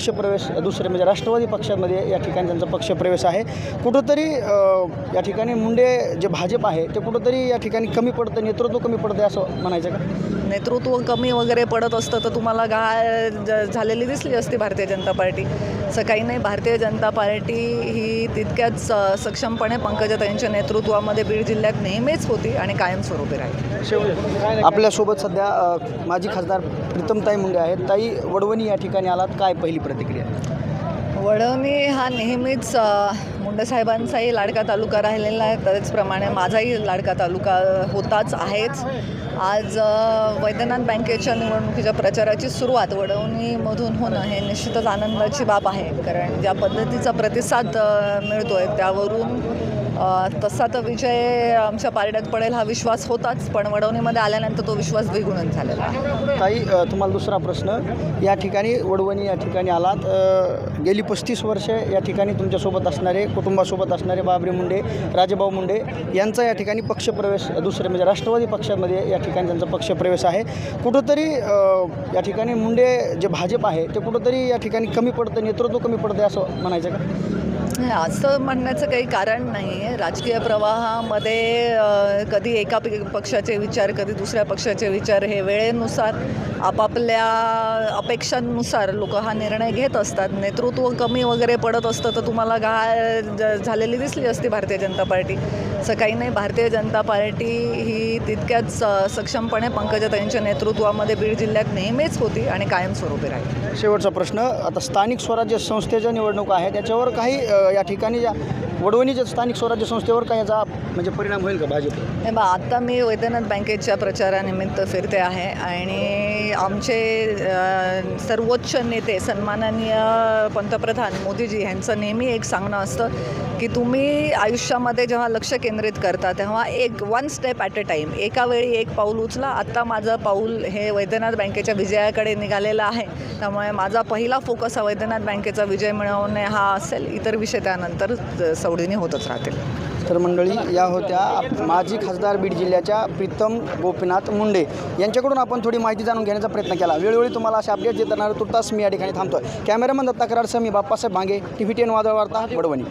पक्षप्रवेश दुसरे म्हणजे राष्ट्रवादी पक्षामध्ये या ठिकाणी त्यांचा पक्षप्रवेश आहे. कुठंतरी या ठिकाणी मुंडे जे भाजप आहे ते कुठंतरी या ठिकाणी कमी पडतं नेतृत्व कमी पडतं असं म्हणायचं का? नेतृत्व कमी वगैरे पडत असतं तर तुम्हाला ज- झालेली दिसली असती भारतीय जनता पार्टी. असं काही नाही भारतीय जनता पार्टी ही तितक्याच सक्षमपणे पंकजाताईंच्या नेतृत्वामध्ये बीड जिल्ह्यात नेहमीच होती आणि कायमस्वरूपी राहील. आपल्यासोबत सध्या माजी खासदार प्रीतमताई मुंडे आहेत. ताई वडवणी या ठिकाणी आलात. काय पहिली प्रतिक्रिया? वडवणी हा नेहमीच मुंडेसाहेबांचाही साहेबांचाही लाडका तालुका राहिलेला आहे. त्याचप्रमाणे माझाही लाडका तालुका होताच आहेच. आज वैद्यनाथ बँकेच्या निवडणुकीच्या प्रचाराची सुरुवात वडवणीमधून होणं हे निश्चितच आनंदाची बाब आहे. कारण ज्या पद्धतीचा प्रतिसाद मिळतो आहे त्यावरून तसा तर विजय आमच्या पारड्यात पडेल हा विश्वास होताच पण वडवणीमध्ये आल्यानंतर तो विश्वास द्विगुणित झालेला आहे. ताई तुम्हाला दुसरा प्रश्न. या ठिकाणी वडवणी या ठिकाणी आलात. गेली पस्तीस वर्षे या ठिकाणी तुमच्यासोबत असणारे कुटुंबासोबत असणारे बाबरी मुंडे राजेभाऊ मुंडे यांचा या ठिकाणी पक्षप्रवेश दुसरे म्हणजे राष्ट्रवादी पक्षामध्ये या ठिकाणी त्यांचा पक्षप्रवेश आहे. कुठंतरी या ठिकाणी मुंडे जे भाजप आहे ते कुठंतरी या ठिकाणी कमी पडतं नेतृत्व कमी पडतं असं म्हणायचं का? नाही, असं म्हणण्याचं काही कारण नाही आहे. राजकीय प्रवाहामध्ये कधी एका पक्षाचे विचार कधी दुसऱ्या पक्षाचे विचार हे वेळेनुसार आपापल्या अपेक्षांनुसार लोक हा निर्णय घेत असतात. नेतृत्व कमी वगैरे पडत असतं तर तुम्हाला गाय ज- झालेली दिसली असती भारतीय जनता पार्टी. असं काही नाही भारतीय जनता पार्टी ही तितक्याच सक्षमपणे पंकजाताईंच्या नेतृत्वामध्ये बीड जिल्ह्यात नेहमीच होती आणि कायमस्वरूपी राहील. शेवटचा प्रश्न आता स्थानिक स्वराज्य संस्थेच्या निवडणूक आहे त्याच्यावर काही या ठिकाणी या वडवणीच्या स्थानिक स्वराज्य संस्थेवर काही याचा म्हणजे परिणाम होईल का भाजप? नाही बा आता मी वैद्यनाथ बँकेच्या प्रचारानिमित्त फिरते आहे आणि आमचे सर्वोच्च नेते सन्माननीय पंतप्रधान मोदीजी यांचं नेहमी एक सांगणं असतं की तुम्ही आयुष्यामध्ये जेव्हा लक्ष केंद्रित करता तेव्हा एक one step at a time एका वेळी एक पाऊल उचला आत्ता माझं पाऊल हे वैद्यनाथ बँकेच्या विजयाकडे निघालेलं आहे. त्यामुळे माझा पहिला फोकस हा वैद्यनाथ बँकेचा विजय मिळवणे हा असेल. इतर विषय त्यानंतर सवडीने होतच राहतील. तर मंडळी या होत्या माजी खासदार बीड जिल्ह्याच्या प्रीतम गोपीनाथ मुंडे. यांच्याकडून आपण थोडी माहिती जाणून घेण्याचा प्रयत्न केला. वेळोवेळी तुम्हाला असे अपडेट देत राहणार तुर्तास मी या ठिकाणी थांबतोय. कॅमेरामन दत्ता कराडसह मी Bappasaheb Bhange T V ten Vadal Varta Wadwani.